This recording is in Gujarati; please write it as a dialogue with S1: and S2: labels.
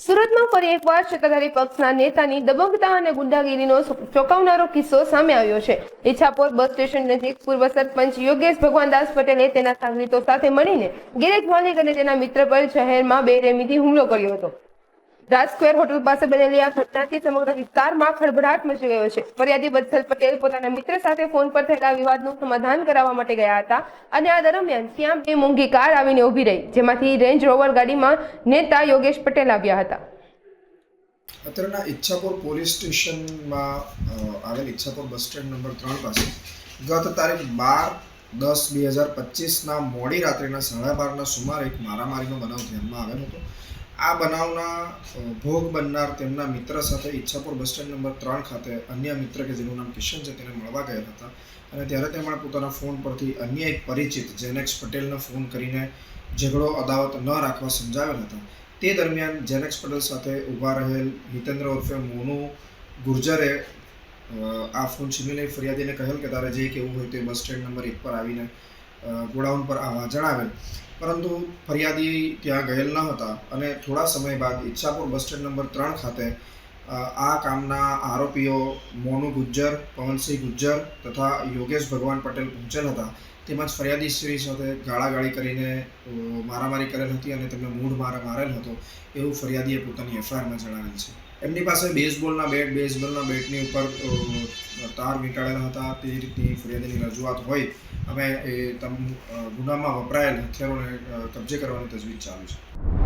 S1: સુરતમાં ફરી એકવાર સત્તાધારી પક્ષના નેતાની દબંગતા અને ગુંડાગીરીનો ચોંકાવનારો કિસ્સો સામે આવ્યો છે. ઈચ્છાપોર બસ સ્ટેશન નજીક પૂર્વ સરપંચ યોગેશ ભગવાનદાસ પટેલે તેના સાગરીતો સાથે મળીને ગેરેજ માલિક અને તેના મિત્ર પર શહેરમાં બેરેમીથી હુમલો કર્યો હતો. રાજ સ્ક્વેર હોટલ પાસે બનેલી આ ઘટનાથી સમગ્ર વિસ્તારમાં ખળભળાટ મચી ગયો છે. ફરિયાદી વત્સલ પટેલ પોતાના મિત્ર સાથે ફોન પર થયેલા વિવાદનું સમાધાન કરાવવા માટે ગયા હતા અને આ દરમિયાન ત્યાં બે મોંઘી કાર આવીને ઊભી રહી, જેમાંથી રેન્જ રોવર ગાડીમાં નેતા યોગેશ પટેલ આવ્યા હતા.
S2: અત્યારના ઈચ્છાપુર પોલીસ સ્ટેશનમાં આવેલ ઈચ્છાપુર બસ સ્ટેન્ડ નંબર ત્રણ પાસે ગત તારીખ બાર દસ બે હજાર પચીસના મોડી રાત્રિના સાડા બારના સુમારે એક મારામારીનો બનાવ ધ્યાનમાં આવેલ હતો. આ બનાવના ભોગ બનનાર તેમના મિત્ર સાથે ઈચ્છાપુર બસ સ્ટેન્ડ નંબર ત્રણ ખાતે અન્ય મિત્ર કે જેનું નામ કિશન છે, તેને મળવા ગયા હતા. અને ત્યારે તેમણે પોતાના ફોન પરથી અન્ય એક પરિચિત, જેનેક્સ પટેલને ફોન કરીને ઝઘડો, અદાવત ન રાખવા સમજાવેલ હતા. તે દરમિયાન જેનેક્સ પટેલ સાથે ઊભા રહેલ હિતેન્દ્ર ઉર્ફે મોનુ ગુર્જરે આ ફોન છીનવી લઈ ફરિયાદીને કહેલ કે તારે જે કહેવું હોય તે બસ સ્ટેન્ડ નંબર એક પર આવીને ગોડાઉન પર આવવા જણાવેલ. પરંતુ ફરિયાદી ત્યાં ગયેલ ન હતા અને થોડા સમય બાદ ઈચ્છાપુર બસ સ્ટેન્ડ નંબર ત્રણ ખાતે આ કામના આરોપીઓ મોનુ ગુજ્જર, પવનસિંહ ગુજ્જર તથા યોગેશ ભગવાન પટેલ પહોંચેલ હતા. તેમજ ફરિયાદી શ્રી સાથે ગાળાગાળી કરીને મારામારી કરેલ હતી અને તેમને મૂઢ માર, મારેલ હતો એવું ફરિયાદીએ પોતાની એફઆઈઆરમાં જણાવેલ છે. એમની પાસે બેઝબોલના બેટ બેઝબોલના બેટની ઉપર તાર વીંટાળેલા હતા, તે રીતની ફરિયાદની રજૂઆત હોય. અમે એ તમ ગુનામાં વપરાયેલ હથિયારોને કબજે કરવાની તજવીજ ચાલુ છે.